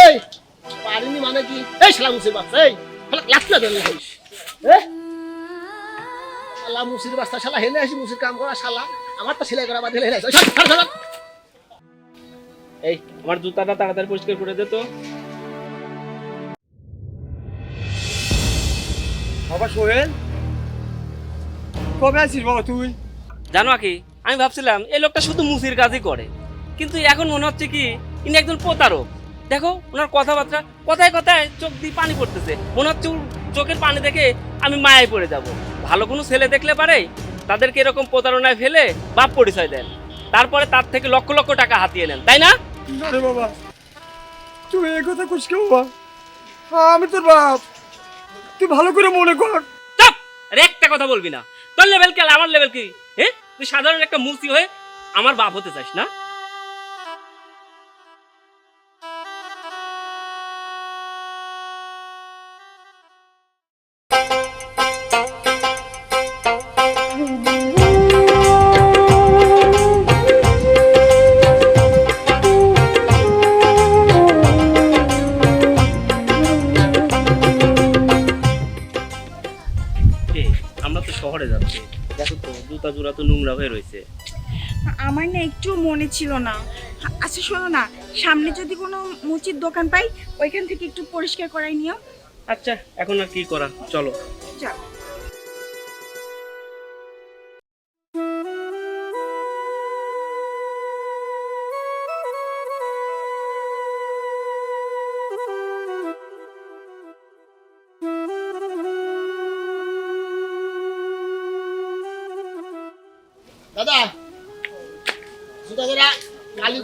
এই পারিনি মানে কি? এই শালা মুসির বাচ্চা এই শালা লাফলা ধরে শালা মুসির বাচ্চা শালা হেলে আসি মুসির কাম করা শালা। আমার তো সেলাই করা বাদ হেলে আসি। এই আমার জুতাটা তাড়াতাড়ি পরিষ্কার করে দে তো। বাবা সোহেল কবে আছিস বাবা তুই? জানো কি আমি ভাবছিলাম এই লোকটা শুধু মুসির কাজই করে। কিন্তু এখন মনে হচ্ছে কি ইনি একজন প্রতারক। দেখো ওনার কথাবার্তা। কথায় কথায় চোখ দিয়ে পানি পড়তেছে। মনে হচ্ছে চোখের পানি দেখে আমি মায়ায় পড়ে যাব। ভালো কোনো ছেলে দেখলে পারে তাদেরকে এরকম প্রতারণায় ফেলে বাপ পরিচয় দেন। তারপরে তার থেকে লক্ষ লক্ষ টাকা হাতিয়ে নেন তাই না? বাবা। তুই এই কথা কুস কে বাবা? আমি তোর বাপ। তুই ভালো করে মনে কর। চাপ! আরে একটা কথা বলবি না। তোর লেভেল কি আমার লেভেল কি? হ্যাঁ? তুই সাধারণ একটা মুসি হয়ে আমার বাপ হতে চাস না? ছিল না। আচ্ছা শোনো না সামনে যদি কোনো মুচির দোকান পাই ওইখান থেকে একটু পরিষ্কার করাই নিও। আচ্ছা এখন আর কি করা? চলো। চল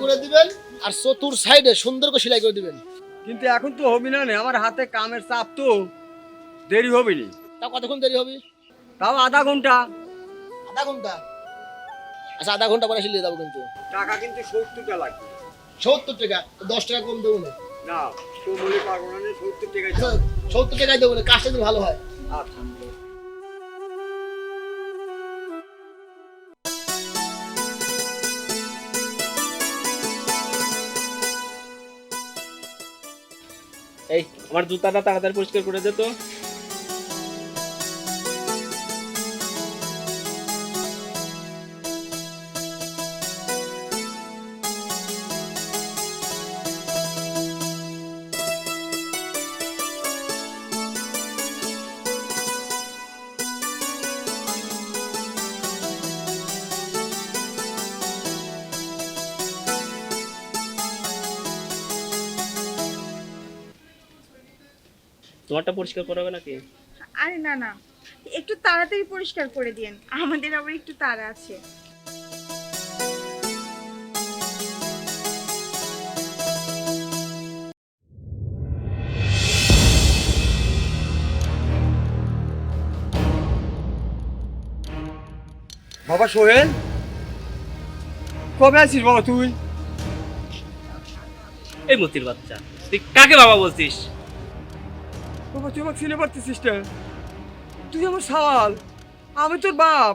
করে দিবেন আর চতুর সাইডে সুন্দর করে সেলাই করে দিবেন। কিন্তু এখন তো হবি না নে, আমার হাতে কামের চাপ তো। দেরি হবে নি। তা কতক্ষণ দেরি হবে? তাও আধা ঘণ্টা। আধা ঘণ্টা? আচ্ছা আধা ঘণ্টা পরে সিলিয়ে যাব কিন্তু। টাকা কিন্তু সত্তর টাকা লাগবে। সত্তর টাকা? তো দশ টাকা কম দেবো না। না তো পারব না নে, সত্তর টাকা আচ্ছা, সত্তর টাকায় দেবো না কাজটা যদি ভালো হয়। আচ্ছা। আমার জুতাটা তাড়াতাড়ি পরিষ্কার করে দে তো। তোমারটা পরিষ্কার করাবে নাকি? আরে না না। একটু তাড়াতাড়ি পরিষ্কার করে দিন আমাদের আবার একটু তাড়া আছে। বাবা সোহেল? কবে আছিস বাবা তুই? এই মতির বাচ্চা। তুই কাকে বাবা বলছিস? বাবা তুই আমাকে চিনে পারতেছিস না তুই আমার সওয়াল আমি তোর বাপ।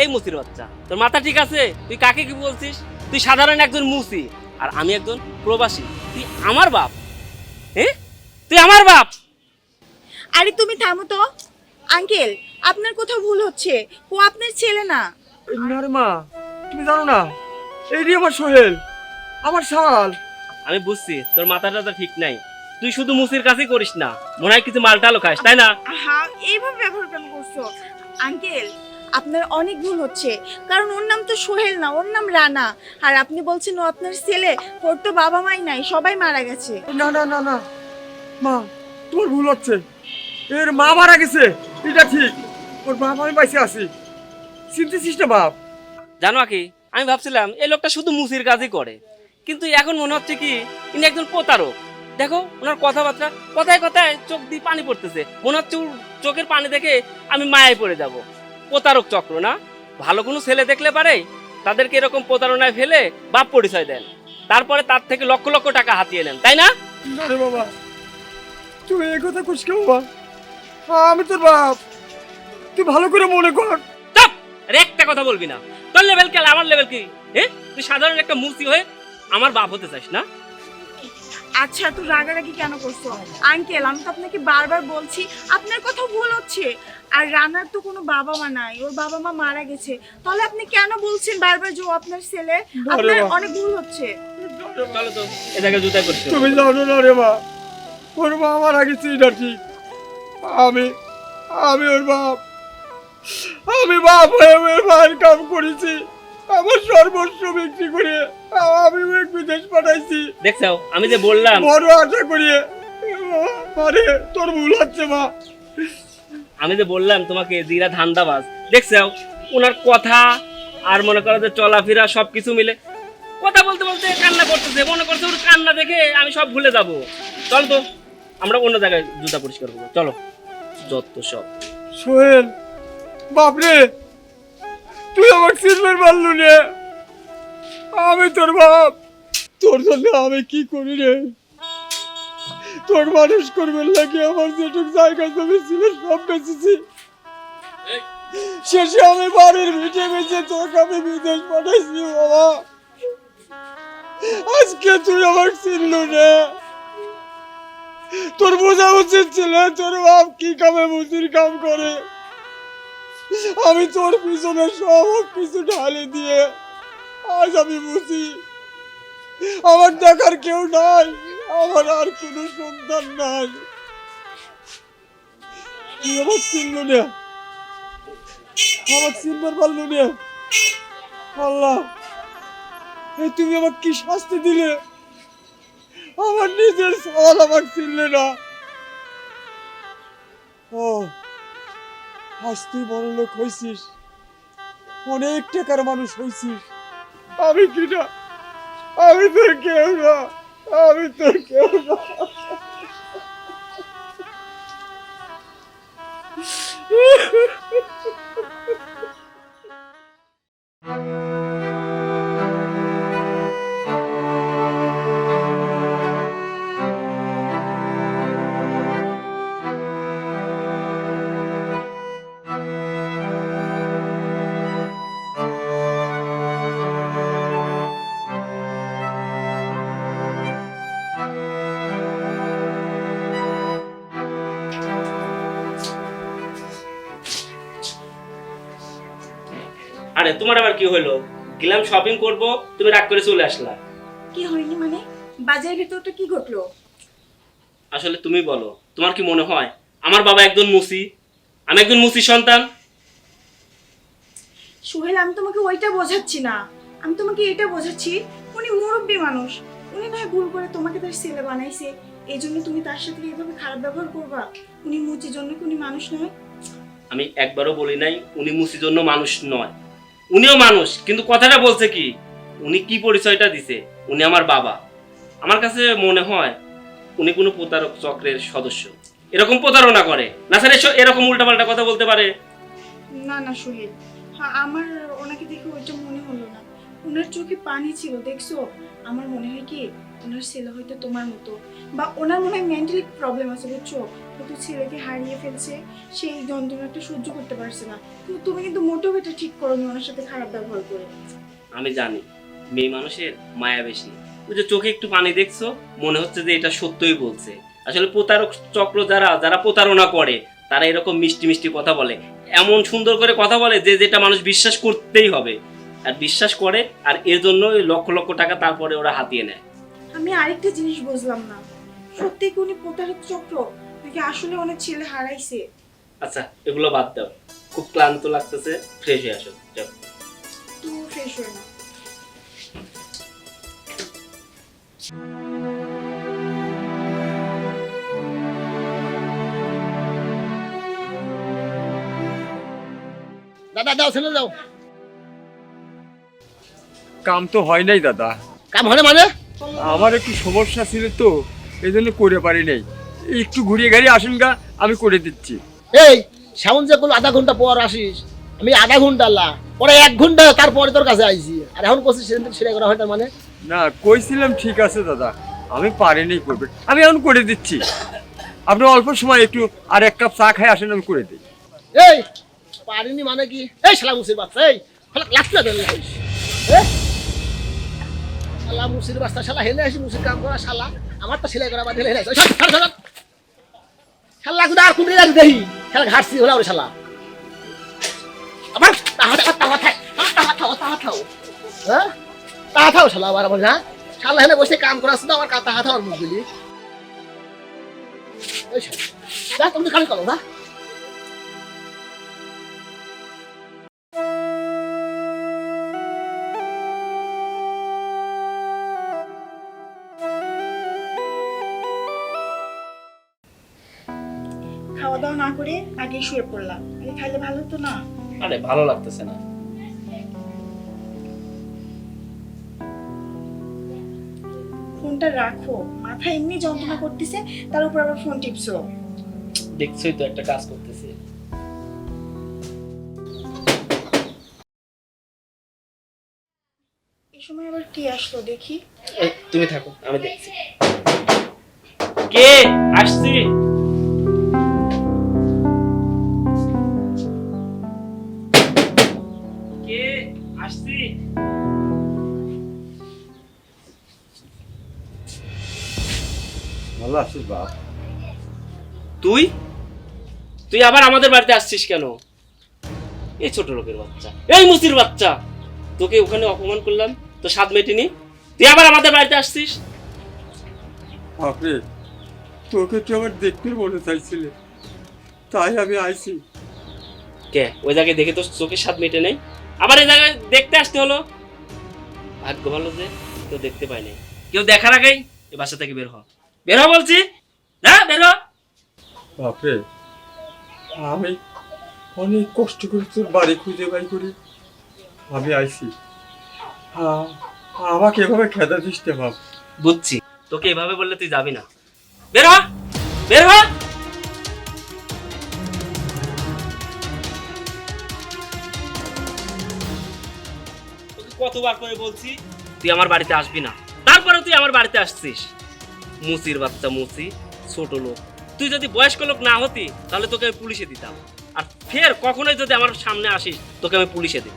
এই মুসির বাচ্চা তোর মাথা ঠিক আছে? তুই কাকে কি বলছিস? তুই সাধারণ একজন মুসি আর আমি একজন প্রবাসী। তুই আমার বাপ? হ্যাঁ তুই আমার বাপ? আরে তুমি থামো তো। আঙ্কেল আপনার কোথাও ভুল হচ্ছে। ও আপনার ছেলে না। না রে মা তুমি জানো না এই রে আমার সোহেল আমার সওয়াল আমি বুঝছি তোর মাথাটা তো ঠিক নাই। তুই শুধু মুসির কাছেই করিস না মনে হয় কিছু মালটালও খাস তাই না? হ্যাঁ এইভাবে ব্যবহার কেন করছ? আঙ্কেল আপনার অনেক ভুল হচ্ছে কারণ ওর নাম তো সোহেল না ওর নাম রানা। আর আপনি বলছেন ও আপনার ছেলে ওর তো বাবা মাই নাই সবাই মারা গেছে। না না না না মা তোর ভুল হচ্ছে। এর মা মারা গেছে এটা ঠিক। ওর বাপ আমি বাইসে আছি। চিনতেছিস না বাপ? জানো কি আমি ভাবছিলাম এই লোকটা শুধু মুসির কাজই করে। কিন্তু এখন মনে হচ্ছে কি ইনি একজন প্রতারক। দেখো ওনার কথাবার্তা কথায় কথায় চোখ দিয়ে পানি পড়তেছে। হচ্ছে ওর চোখের পানি দেখে আমি মায়ায় পড়ে যাব। প্রতারক চক্র না? ভালো কোনো ছেলে দেখলে পারে তাদেরকে এরকম প্রতারণায় ফেলে বাপ পরিচয় দেন। তারপরে তার থেকে লক্ষ লক্ষ টাকা হাতিয়ে নেন তাই না? বাবা এই কথা বাবা আমি তোর বাপ। তুই ভালো করে মনে কর। চাপ! আরে একটা কথা বলবি না। তোর লেভেল কি আমার লেভেল কি? হ্যাঁ তুই সাধারণ একটা মুসি হয়ে আমার বাপ হতে চাস না? আচ্ছা তো রাগারাগি কেন করছ? আঙ্কেল আমি তো আপনাকে বারবার বলছি আপনার কথা ভুল হচ্ছে। আর রানার তো কোনো বাবা মা নাই ওর বাবা মা মারা গেছে। তাহলে আপনি কেন বলছেন বারবার যে ও আপনার ছেলে? আপনার অনেক ভুল হচ্ছে। জুতা করছ। তুমি জানো না রে মা ওর মা মারা গেছে এটা ঠিক। আমি আমি ওর বাপ আমি বাপ হয়ে ওর মায়ের কাম করেছি। আমার সর্বস্ব বিক্রি করে আমি বিদেশ পাঠাইছি। দেখছ আমি যে বললাম বড় আশা করিয়ে আরে তোর ভুল হচ্ছে মা। আমি যে বললাম তোমাকে দিরা ধান্দাবাজ। দেখছ ওনার কথা আর মনে করো যে চলাফেরা সবকিছু মিলে কথা বলতে বলতে কান্না করতেছে মনে করছে ওর কান্না দেখে আমি সব ভুলে যাব। চল তো আমরা অন্য জায়গায় জুতা পরিষ্কার করব। চলো যত সব। সোহেল বাপরে! তুই আমার সিলভার মারলু রে আমি তোর বাপ। তোর জন্য আমি কি করি রে? তোর মানুষ করবে লাগে আমার যেটুক জায়গা জমি ছিল, সব বেঁচেছি। শেষে আমি বাড়ির ভিটে বেঁচে তোকে আমি বিদেশ পাঠাইছি, বাবা। আজকে তুই আমার চিনলু রে তোর বোঝা উচিত ছিল তোর বাপ কি কামে মুসির কাম করে। আমি তোর পিছনে সব কিছু ঢালে দিয়ে আজ আমি বুঝি আমার দেখার কেউ নাই, আমার আর কোনো সন্তান নাই। তুই আমার চিনল না আমার চিনবার পারল না আল্লাহ এই তুমি আমাকে কি শাস্তি দিলে? আমার নিজের সওয়াল আমাকে চিনলে না। ও আজ তুই বড় লোক হয়েছিস অনেক টাকার মানুষ হয়েছিস আমি কি না আমি তো কেউ না আমি তো কেউ না। আরে তোমার আবার কি হলো? গেলাম শপিং করব তুমি রাগ করে চলে আসলা। কি হয়নি মানে? বাজারের ভেতরটা কি ঘটলো? আসলে তুমি বলো তোমার কি মনে হয়? আমার বাবা একজন মুসি আমি একজন মুসি সন্তান? সোহেল আমি তোমাকে ওইটা বোঝাচ্ছি না। আমি তোমাকে এটা বোঝাচ্ছি উনি মুরব্বী মানুষ। উনি না ভুল করে তোমাকে তার ছেলে বানাইছে। এই জন্য তুমি তার সাথে এইভাবে খারাপ ব্যবহার করবা? উনি মুচির জন্য কি উনি মানুষ নয়? আমি একবারও বলি নাই উনি মুসির জন্য মানুষ নয়। উনিও মানুষ, কিন্তু কথাটা বলছে কি? উনি কি পরিচয়টা দিছে? উনি আমার বাবা। আমার কাছে মনে হয় উনি কোনো প্রতারক চক্রের সদস্য। এরকম প্রতারণা করে। না স্যার এরকম উল্টাপাল্টা কথা বলতে পারে। না না সোহেল হ্যাঁ আমার ওনাকে দেখে ওইটা মনে হলো না। ওনার চোখে পানি ছিল, দেখছ? আমার মনে হয় কি, ওনার ছেলে হয়তো তোমার মতো। বা ওনার মনে হয় মেন্টালি প্রবলেম আছে, বুঝছ? হয়তো ছেলেকে হারিয়ে ফেলছে, সেই যন্ত্রণাটা সহ্য করতে পারছে না। কিন্তু তুমি কিন্তু মোটেও এটা ঠিক করোনি ওনার সাথে খারাপ ব্যবহার করে। আমি জানি, মেয়ে মানুষের মায়া বেশি। ওই চোখে একটু পানি দেখছ, মনে হচ্ছে যে এটা সত্যই বলছে। আসলে প্রতারক চক্র যারা যারা প্রতারণা করে, তারা এরকম মিষ্টি মিষ্টি কথা বলে। এমন সুন্দর করে কথা বলে যে, যেটা মানুষ বিশ্বাস করতেই হবে। আর বিশ্বাস করে আর এর জন্য লক্ষ লক্ষ টাকা তারপরে ওরা হাতিয়ে নেয়। আমি আরেকটা জিনিস বুঝলাম না। সত্যি কি উনি প্রতারক চক্র? নাকি আসলে অনেক ছেলে হারাইছে? আচ্ছা এগুলো বাদ দাও। খুব ক্লান্ত লাগতেছে। ফ্রেশ হয়ে আসো। যাও। তো ফ্রেশ হয়ে না দাদা দাও ছেলে দাও। কাম তো হয় নাই দাদা। কাম হয় না মানে? আমার একটু সমস্যা ছিল তো এই জন্য করে পারি নাই। একটু ঘুরিয়ে গাড়ি আসুন গা আমি করে দিচ্ছি। এই সামন যে করল আধা ঘণ্টা পর আসিস আমি আধা ঘণ্টা লা পরে এক ঘণ্টা তারপরে তোর কাছে আইছি। আর এখন করছিস সেদিন থেকে সেটাই করা হয় তার মানে? না কইছিলাম ঠিক আছে দাদা। আমি পারিনি করবে আমি এখন করে দিচ্ছি। আপনি অল্প সময় একটু আর এক কাপ চা খাই আসেন আমি করে দিই। এই পারিনি মানে কি? এই শালা মুসির বাচ্চা এই ধরে হইস শালা মুসির বাচ্চা শালা, হেলে আসি মুসির কাম করা শালা। আমার তো সেলাই করা বাদে হেলে শালা গুদা আর কুড়ি লাগি দেহি শালা, ঘাটছি হলা ওরে শালা। আবার তাহা তাহা তাহা থাক, তাহা তাহা থাও হ্যাঁ? তাহা থাও, শালা, আবার আমার হ্যাঁ? শালা হেনে বসে কাম করাছ না আমার তাহা থাও মুখ দিলি যা, তুমি কামি করো না আগে শুয়ে পড়লাম। আগে খাইলে ভালো তো না। আরে ভালো লাগতেছে না। ফোনটা রাখো। মাথা এমনি যন্ত্রণা করতেছে তার উপর আবার ফোন টিপছো। দেখছই তো একটা কাজ করতেছি। এই সময় আবার কি আসলো দেখি। তুমি থাকো আমি দেখছি। কে? আসছি। আছিস বাপ। তুই? তুই আবার আমাদের বাড়িতে আসছিস কেন? এই ছোট লোকের বাচ্চা এই মুসির বাচ্চা। তোকে ওখানে অপমান করলাম তো স্বাদ মেটেনি? তুই আবার আমাদের বাড়িতে আসছিস? বাপরে তোকে তো আমার দেখতে মনে চাইছিলে। তাই আমি আইছি। কে? ওই জায়গায় দেখে তো চোখের স্বাদ মেটে নেই। আবার এই জায়গায় দেখতে আসতে হলো। ভাগ্য ভালো যে কেউ দেখতে পাইনি কেউ দেখার আগেই এ বাসা থেকে বের হ। বের বলছি। না বের। বাপরে আমি অনেক কষ্ট করে তোর বাড়ি খুঁজে বাই করি। আমি আইছি। আমাকে এভাবে খেদা দিস বাপ। বুঝছি। তোকে এভাবে বললে তুই যাবি না। বের বের কতবার করে বলছি তুই আমার বাড়িতে আসবি না। তারপরে তুই আমার বাড়িতে আসছিস। মুসির বাচ্চা মুসি, ছোট লোক। তুই যদি বয়স্ক লোক না হতি, তাহলে তোকে আমি পুলিশে দিতাম। আর ফের কখনোই যদি আমার সামনে আসিস, তোকে আমি পুলিশে দিব।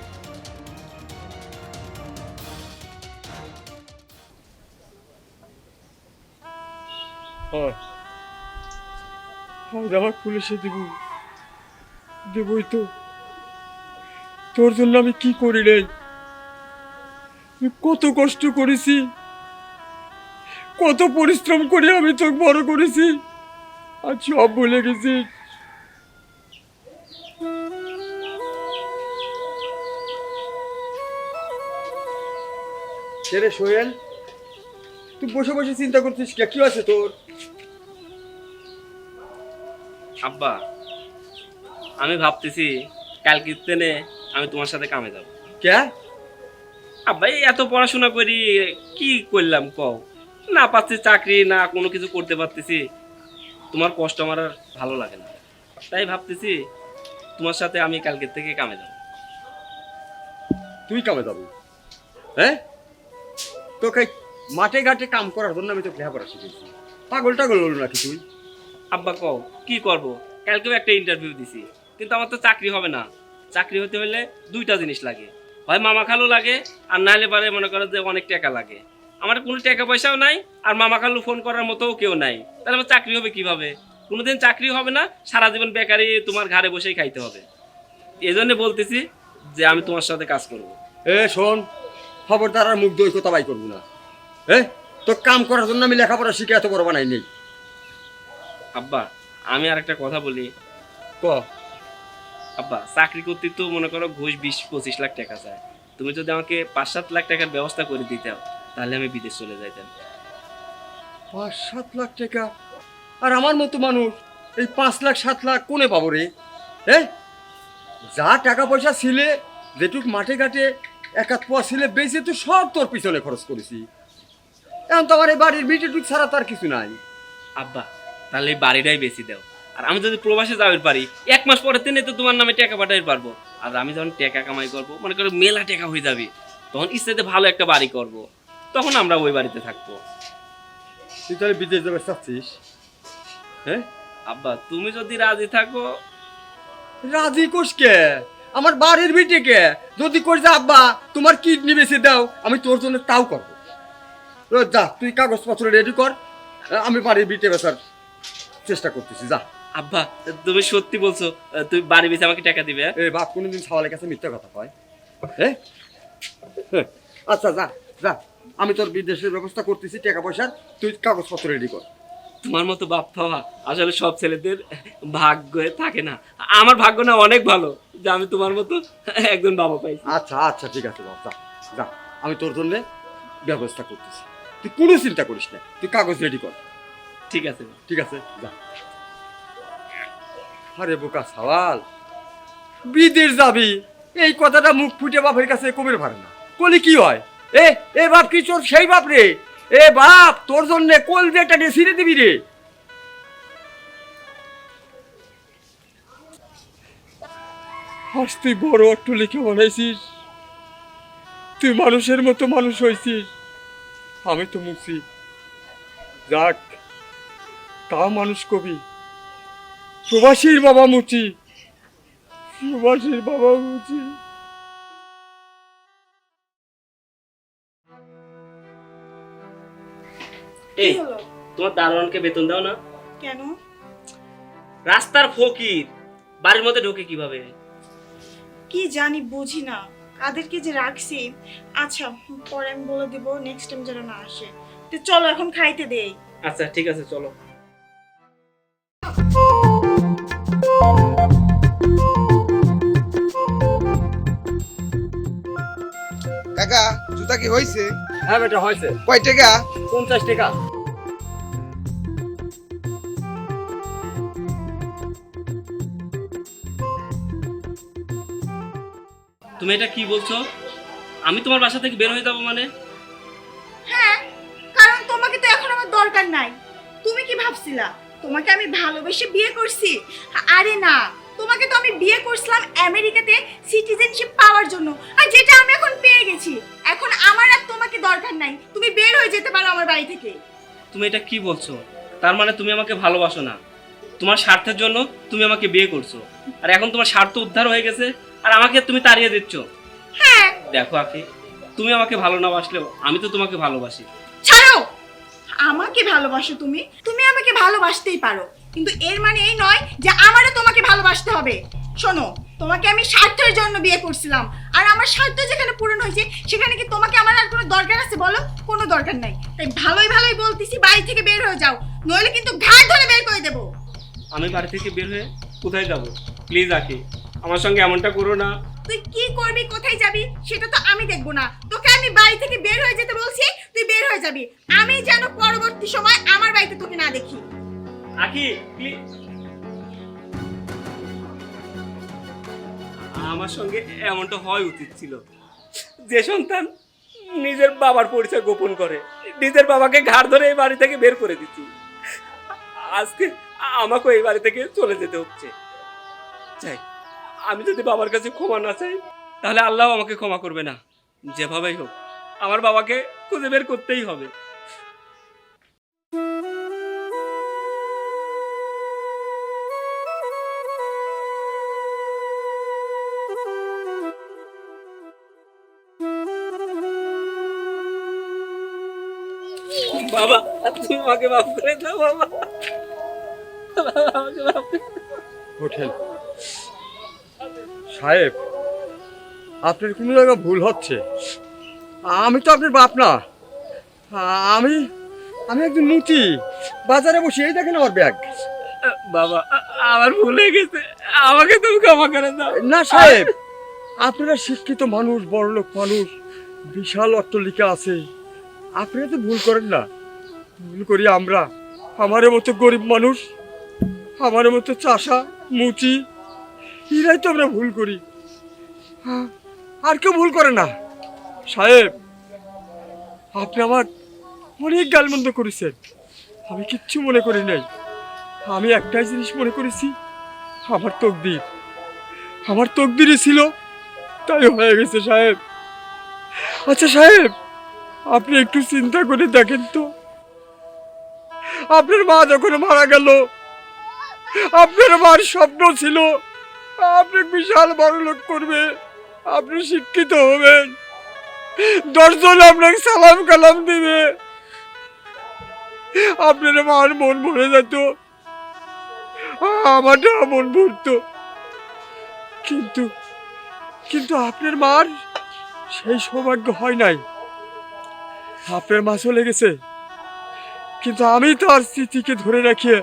আমার পুলিশে দিব। দেবই তো। তোর জন্য আমি কি করি কত কষ্ট করেছি। কত পরিশ্রম করে আমি তোকে বড় করেছি। আর সব ভুলে গেছি। রে সোহেল? তুই বসে বসে চিন্তা করছিস কে? কি আছে তোর? আব্বা আমি ভাবতেছি কাল কীর্তনে আমি তোমার সাথে কামে যাব। কে? আব্বা এই এত পড়াশোনা করি কি করলাম কও? না পাচ্ছি চাকরি না কোনো কিছু করতে পারতেছি। তোমার কষ্ট আমার আর ভালো লাগে না। তাই ভাবতেছি তোমার সাথে আমি কালকের থেকে কামে যাব। তুই কামে যাবি? হ্যাঁ? তোকে মাঠে ঘাটে কাম করার জন্য আমি তোকে লেখাপড়া শিখেছি পাগল টাগল হলো নাকি তুই? আব্বা কও কি করব? কালকেও একটা ইন্টারভিউ দিছি কিন্তু আমার তো চাকরি হবে না। চাকরি হতে হলে দুইটা জিনিস লাগে। হয় মামা খালু লাগে আর নাহলে পারে মনে করো যে অনেক টাকা লাগে। আমার কোনো টাকা পয়সাও নাই আর মামা খালু ফোন করার মতোও কেউ নাই। তাহলে আমার চাকরি হবে কীভাবে? কোনোদিন চাকরি হবে না সারা জীবন বেকারি তোমার ঘরে বসেই খাইতে হবে। এই জন্য বলতেছি যে আমি তোমার সাথে কাজ করব। এ শোন খবরদার আর মুখ দই কথা বাই করব না। হ্যাঁ তোর কাম করার জন্য আমি লেখাপড়া শিখে এত বড় বানাই নেই। আব্বা আমি আর একটা কথা বলি। ক? আব্বা চাকরি করতে তো মনে করো ঘুষ বিশ পঁচিশ লাখ টাকা চায়। তুমি যদি আমাকে পাঁচ সাত লাখ টাকার ব্যবস্থা করে দিতে তাহলে আমি বিদেশ চলে যাইতাম। পাঁচ সাত লাখ টাকা। আর আমার মতো মানুষ এই পাঁচ লাখ সাত লাখ কোনে পাবো রে? হ্যাঁ যা টাকা পয়সা ছিলে যেটুক মাঠে ঘাটে একাত পোয়া ছিলে বেঁচে তো সব তোর পিছনে খরচ করেছি। এখন তো আমার এই বাড়ির বিটেটুক ছাড়া তার কিছু নাই। আব্বা তাহলে এই বাড়িটাই বেশি দাও। আর আমি যদি প্রবাসে যাবে পারি এক মাস পরে তেনে তো তোমার নামে টাকা পাঠাই পারব। আর আমি যখন টাকা কামাই করব মনে করো মেলা টাকা হয়ে যাবে তখন ইচ্ছাতে ভালো একটা বাড়ি করব। তখন আমরা ওই বাড়িতে থাকব। তুই তাহলে বিদেশ যাবে চাচ্ছিস? হ্যাঁ? আব্বা তুমি যদি রাজি থাকো। রাজি কোষকে আমার বাড়ির বিটে কে? যদি যা আব্বা তোমার কিডনি বেশি দাও আমি তোর জন্য তাও করব। যা তুই কাগজপত্র রেডি কর। আমি বাড়ির বিটে বেচার চেষ্টা করতেছি যা। আব্বা তুমি সত্যি বলছো তুমি বাড়ি বেঁচে আমাকে টাকা দিবে হ্যাঁ? এ বাপ কোনোদিন সওয়ালের কাছে মিথ্যা কথা কয়। হ্যাঁ? হ্যাঁ, আচ্ছা যা যা। আমি তোর বিদেশের ব্যবস্থা করতেছি টাকা পয়সার তুই কাগজপত্র রেডি কর। তোমার মতো বাপ পাওয়া আসলে সব ছেলেদের ভাগ্য থাকে না। আমার ভাগ্য না অনেক ভালো। যে আমি তোমার মতো একজন বাবা পাইছি। আচ্ছা আচ্ছা ঠিক আছে বাপ যা যা। আমি তোর জন্য ব্যবস্থা করতেছি। তুই কোনো চিন্তা করিস না তুই কাগজ রেডি কর। ঠিক আছে ঠিক আছে যা। আরে বোকা সওয়াল বিদেশ যাবি এই কথাটা মুখ ফুটে বাপের কাছে কমের পারে না। কলি কি হয়? এ এ বাপ কি তোর সেই বাপ রে। এ বাপ, তোর জন্য কোল দিয়ে একটা ছিঁড়ে দিবি রে। আজ তুই বড় অট্টলিকে বানাইছিস। তুই মানুষের মতো মানুষ হয়েছিস আমি তো মুছি যাক, তা মানুষ কবি। প্রবাসীর বাবা মুচি। প্রবাসীর বাবা মুচি। এই তোমার দারোয়ানকে বেতন দাও না। কেন? রাস্তার ফকির বাড়ির মধ্যে ঢোকে কীভাবে? কি জানি বুঝি না। কাদেরকে যে রাখছি? আচ্ছা পরে আমি বলে দিব নেক্সট টাইম যেন না আসে। তো চলো এখন খাইতে দেই। আচ্ছা ঠিক আছে চলো। কাকা জুতা কি হয়েছে হ্যাঁ বেটা হয়েছে। কয় টাকা? পঞ্চাশ টাকা। তুমি এটা কি বলছো? আমি তোমার বাসা থেকে বের হয়ে যাব মানে? হ্যাঁ কারণ তোমাকে তো এখন আমার দরকার নাই। তুমি কি ভাবছিলা? তোমাকে আমি ভালোবেসে বিয়ে করছি? আরে না তোমাকে তো আমি বিয়ে করছিলাম আমেরিকাতে সিটিজেনশিপ পাওয়ার জন্য। আর যেটা আমি এখন পেয়ে গেছি এখন আমার আর তোমাকে দরকার নাই। তুমি বের হয়ে যেতে পারো আমার বাড়ি থেকে। তুমি এটা কি বলছো? তার মানে তুমি আমাকে ভালোবাসো না। তোমার স্বার্থের জন্য তুমি আমাকে বিয়ে করছ। আর এখন তোমার স্বার্থ উদ্ধার হয়ে গেছে আর আমাকে তুমি তাড়িয়ে দিচ্ছ। হ্যাঁ। দেখো আখি তুমি আমাকে ভালো না বাসলেও আমি তো তোমাকে ভালোবাসি। ছাড়ো! আমাকে ভালোবাসো তুমি। তুমি আমাকে ভালোবাসতেই পারো। কিন্তু এর মানে এই নয় যে আমারও তোমাকে ভালোবাসতে হবে। শোনো তোমাকে আমি স্বার্থের জন্য বিয়ে করছিলাম। আর আমার স্বার্থ যেখানে পূরণ হয়েছে সেখানে কি তোমাকে আমার আর কোনো দরকার আছে বলো? কোনো দরকার নাই। তাই ভালোই ভালোই বলতেছি বাড়ি থেকে বের হয়ে যাও। নইলে কিন্তু ঘাট ধরে বের করে দেবো। আমি বাড়ি থেকে বের হয়ে কোথায় যাব? প্লিজ আখি আমার সঙ্গে এমনটা করো না। তুই কি করবি কোথায় যাবি সেটা তো আমি দেখব না। তোকে আমি বাড়ি থেকে বের হয়ে যেতে বলছি তুই বের হয়ে যাবি। আমি যেন পরবর্তী সময় আমার বাড়িতে তোকে না দেখি। আখি প্লিজ আমার সঙ্গে এমনটা হয় উচিত ছিল। যে সন্তান নিজের বাবার পরিচয় গোপন করে নিজের বাবাকে ঘাড় ধরে এই বাড়ি থেকে বের করে দিচ্ছি। আজকে আমাকে এই বাড়ি থেকে চলে যেতে হচ্ছে। চাই। আমি যদি বাবার কাছে ক্ষমা না চাই তাহলে আল্লাহ আমাকে ক্ষমা করবে না। যেভাবেই হোক আমার বাবাকে খুঁজে বের করতেই হবে। বাবা তুমি আমাকে মাফ করে দাও বাবা। আমাকে মাফ করে দাও। সাহেব আপনার কোনো জায়গায় ভুল হচ্ছে। আমি তো আপনার বাপ না। আমি আমি একজন মুচি বাজারে বসে এই দেখেন আমার ব্যাগ। বাবা আমার ভুল হয়ে গেছে। আমাকে তুমি ক্ষমা করে দাও। না সাহেব আপনারা শিক্ষিত মানুষ বড়লোক মানুষ বিশাল অট্টলিকা আছে। আপনারা তো ভুল করেন না। ভুল করি আমরা। আমাদের মতো গরিব মানুষ আমাদের মতো চাষা, মুচি, এরাই তো আমরা ভুল করি। আর কেউ ভুল করে না। সাহেব, আপনি আমার অনেক গালমন্দ করেছেন। আমি কিচ্ছু মনে করি নাই। আমি একটাই জিনিস মনে করেছি, আমার তকদির। আমার তকদিরই ছিল, তাই হয়ে গেছে সাহেব। আচ্ছা সাহেব, আপনি একটু চিন্তা করে দেখেন তো। আপনার মা যখন মারা গেল, আপনার মার স্বপ্ন ছিল, আপনি বিশাল বড় লোক করবে, আপনি শিক্ষিত হবেন। দশজন আপনাকে সালাম কালাম দিবে। আপনার মার মন ভরে যেত, আমারটা মন ভরত। কিন্তু কিন্তু আপনার মার সেই সৌভাগ্য হয় নাই। আপনার মা চলে গেছে। কিন্তু আমি তার স্মৃতিকে ধরে রাখিয়ে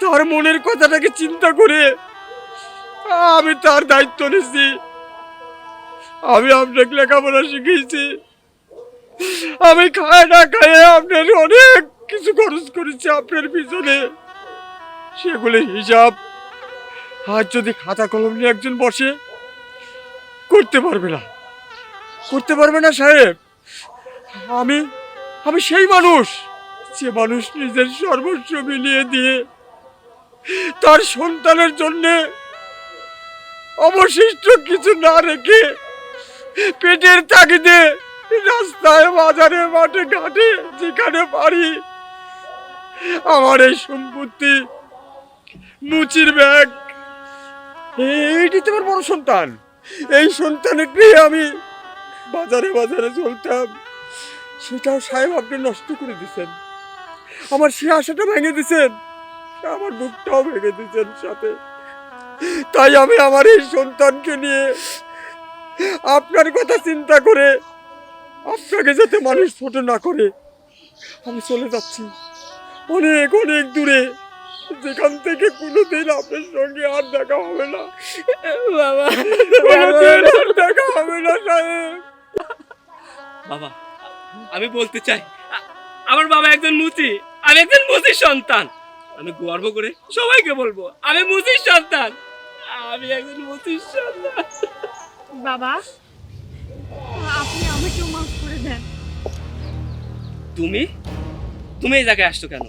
তার মনের কথাটাকে চিন্তা করে আমি তার দায়িত্ব নিচ্ছি আমি আপনাকে লেখাপড়া শিখিয়েছি। আমি খায় না খায় আপনার অনেক কিছু খরচ করেছি আপনার পিছনে। সেগুলির হিসাব আজ যদি খাতা কলম নিয়ে একজন বসে, করতে পারবে না। করতে পারবে না সাহেব। আমি আমি সেই মানুষ, যে মানুষ নিজের সর্বস্ব মিলিয়ে দিয়ে তার সন্তানের জন্য অবশিষ্ট কিছু না রেখে পেটের তাগিদে রাস্তায়, বাজারে, মাঠে, ঘাটে, যেখানে পারি, আমার এই সম্পত্তি মুচির ব্যাগ। এইটি তোমার বড় সন্তান। এই সন্তানকে আমি বাজারে বাজারে চলতাম। সেটাও সাহেব আপনি নষ্ট করে দিছেন। আমার সে আশাটা ভেঙে দিছেন। আমার বুকটাও ভেঙে দিছেন সাথে। তাই আমি আমার এই সন্তানকে নিয়ে আপনার কথা চিন্তা করে আপনাকে যাতে মানুষ ছোট না করে আমি চলে যাচ্ছি। অনেক অনেক দূরে। যেখান থেকে কোনোদিন আপনার সঙ্গে আর দেখা হবে না। বাবা। দেখা হবে না সাহেব। বাবা আমি বলতে চাই আমার বাবা একজন মুচি আমি একজন মুচির সন্তান। আমি গর্ব করে সবাইকে বলব আমি মুচির সন্তান আমি একজন মুচির সন্তান। বাবা আপনি আমাকেও মাফ করে দেন। তুমি? তুমি এই জায়গায় আসছো কেন?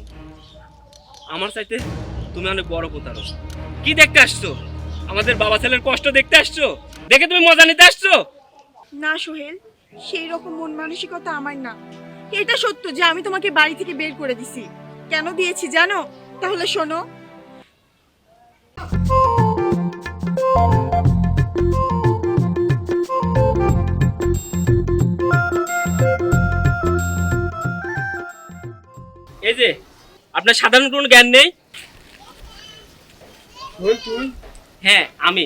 আমার চাইতে তুমি অনেক বড় প্রতারক। কি দেখতে আসছো? আমাদের বাবা ছেলের কষ্ট দেখতে আসছো? দেখে তুমি মজা নিতে আসছো? না সোহেল সেই রকম মন মানসিকতা আমার না। এটা সত্য যে আমি তোমাকে বাড়ি থেকে বের করে দিছি। কেন দিয়েছি জানো? তাহলে শোনো। এই যে আপনার সাধারণ কোনো জ্ঞান নেই? হ্যাঁ আমি।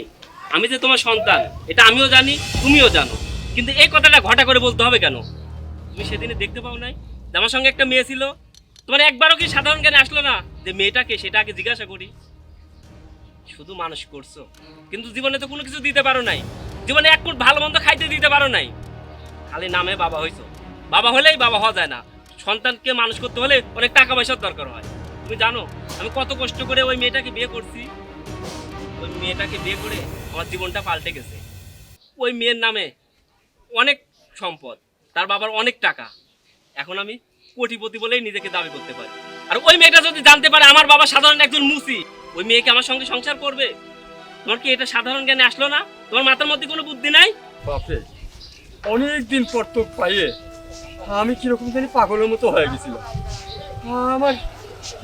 আমি যে তোমার সন্তান এটা আমিও জানি তুমিও জানো। কিন্তু এই কথাটা ঘটা করে বলতে হবে কেন? তুমি সেদিনে দেখতে পাও নাই? আমার সঙ্গে একটা মেয়ে ছিল। তোমার একবারও কি সাধারণ জ্ঞানে আসলো না যে মেয়েটাকে সেটা আগে জিজ্ঞাসা করি? শুধু মানুষ করছ। কিন্তু জীবনে তো কোনো কিছু দিতে পারো নাই। জীবনে এক ফুট ভালো মন্দ খাইতে দিতে পারো নাই। খালি নামে বাবা হইছো। বাবা হলেই বাবা হওয়া যায় না। সন্তানকে মানুষ করতে হলে অনেক টাকা পয়সার দরকার হয়। তুমি জানো, আমি কত কষ্ট করে ওই মেয়েটাকে বিয়ে করছি। ওই মেয়েটাকে বিয়ে করে আমার জীবনটা পাল্টে গেছে। ওই মেয়ের নামে অনেক সম্পদ তার বাবার অনেক টাকা। এখন আমি কোটিপতি বলেই নিজেকে দাবি করতে পারি। আর ওই মেয়েটা যদি জানতে পারে আমার বাবা সাধারণ একজন মুসি ওই মেয়েকে আমার সঙ্গে সংসার করবে? তোমার কি এটা সাধারণ জ্ঞানে আসলো না? তোমার মাথার মধ্যে কোনো বুদ্ধি নাই? বাপরে অনেক দিন পর তো পাইয়ে আমি কীরকম জানি পাগলের মতো হয়ে গেছিলাম। আমার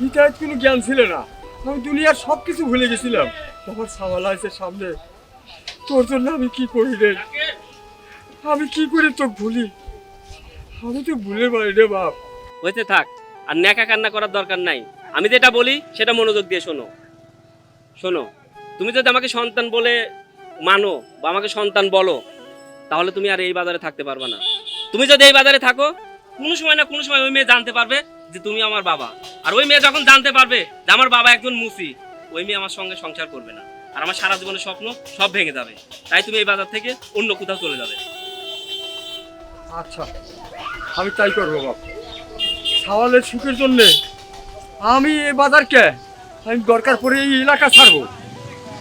হিতায়ত কোনো জ্ঞান ছিল না। আমি দুনিয়ার সব কিছু ভুলে গেছিলাম। আমার সামাল আছে সামনে। তোর জন্য আমি কি করি রে? আমি কি করে তো ভুলি? আমি তো ভুলে পারি রে বাপ। হয়েছে থাক, আর ন্যাকা কান্না করার দরকার নাই। আমি যেটা বলি, সেটা মনোযোগ দিয়ে শোনো। শোনো, তুমি যদি আমাকে সন্তান বলে মানো বা আমাকে সন্তান বলো, তাহলে তুমি আর এই বাজারে থাকতে পারবে না। তুমি যদি এই বাজারে থাকো, কোনো সময় না কোনো সময় ওই মেয়ে জানতে পারবে যে তুমি আমার বাবা। আর ওই মেয়ে যখন জানতে পারবে যে আমার বাবা একজন মুসি, ওই মেয়ে আমার সঙ্গে সংসার করবে না। আর আমার সারা জীবনের স্বপ্ন সব ভেঙে যাবে। তাই তুমি এই বাজার থেকে অন্য কোথাও চলে যাবে। আচ্ছা আমি তাই করব বাপ। সাওয়ালের সুখের জন্যে আমি এই বাজারকে আমি দরকার পড়ে এই এলাকা ছাড়বো।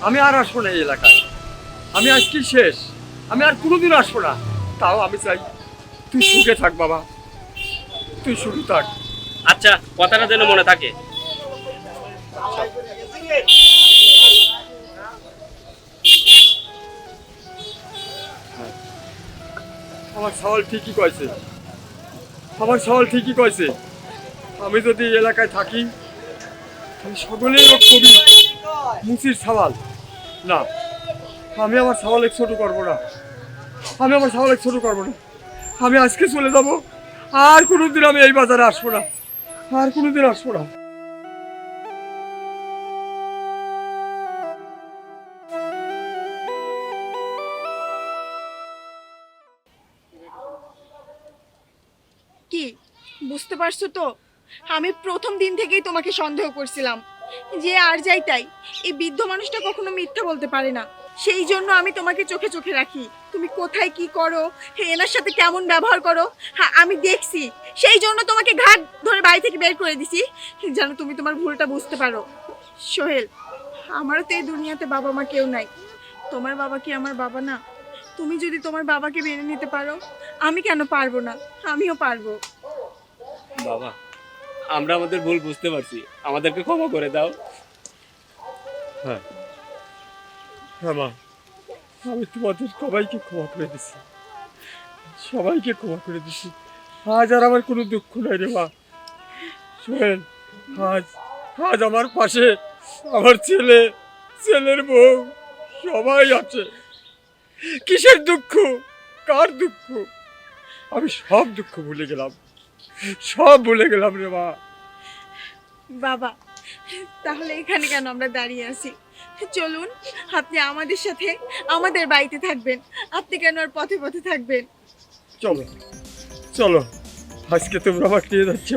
আমি আর আসব না এই এলাকায়। আমি আজকে শেষ। আমি আর কোনোদিন আসব না। তাও আমি চাই তুই সুখে থাক বাবা। তুই সুখে থাক। আচ্ছা কথাটা যেন মনে থাকে। আমার সওয়াল ঠিকই কয়েছে আমার সওয়াল ঠিকই কয়েছে আমি যদি এলাকায় থাকি আমি সকলেই ওর কবি মুসির সওয়াল। না, আমি আমার সওয়াল এক ছোট করব না। আমি আমার সওয়াল এক ছোট করব না। আমি আজকে চলে যাব, আর কোনোদিন আমি এই বাজারে আসব না। আর কোনোদিন আসব না। পারছ তো? আমি প্রথম দিন থেকেই তোমাকে সন্দেহ করছিলাম যে আর যাই তাই। এই বৃদ্ধ মানুষটা কখনো মিথ্যা বলতে পারে না। সেই জন্য আমি তোমাকে চোখে চোখে রাখি। তুমি কোথায় কি করো? এনার সাথে কেমন ব্যবহার করো? হ্যাঁ আমি দেখছি। সেই জন্য তোমাকে ঘাট ধরে বাড়ি থেকে বের করে দিছি। যেন তুমি তোমার ভুলটা বুঝতে পারো। সোহেল, আমারও তো এই দুনিয়াতে বাবা মা কেউ নাই। তোমার বাবা কি আমার বাবা না? তুমি যদি তোমার বাবাকে মেনে নিতে পারো, আমি কেন পারব না? আমিও পারব। বাবা, আমরা আমাদের ভুল বুঝতে পারছি। আমাদেরকে ক্ষমা করে দাও। হ্যাঁ। হ্যাঁ মা। আমি তোমাদের সবাইকে ক্ষমা করে দিছি। সবাইকে ক্ষমা করে দিছি। আজ আর আমার কোনো দুঃখ নাই রে, মা। শোনেন, আজ আজ আমার পাশে আমার ছেলে, ছেলের বউ, সবাই আছে। কিসের দুঃখ? কার দুঃখ? আমি সব দুঃখ ভুলে গেলাম। সব ভুলে গেলাম রে মা। বাবা তাহলে এখানে কেন আমরা দাঁড়িয়ে আছি? চলুন আপনি আমাদের সাথে আমাদের বাড়িতে থাকবেন। আপনি কেন আর পথে পথে থাকবেন? চলো চলো আজকে তোমরা আমার নিয়ে যাচ্ছ।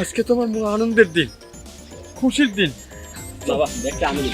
আজকে তোমার আনন্দের দিন খুশির দিন। বাবা দেখতে আমি।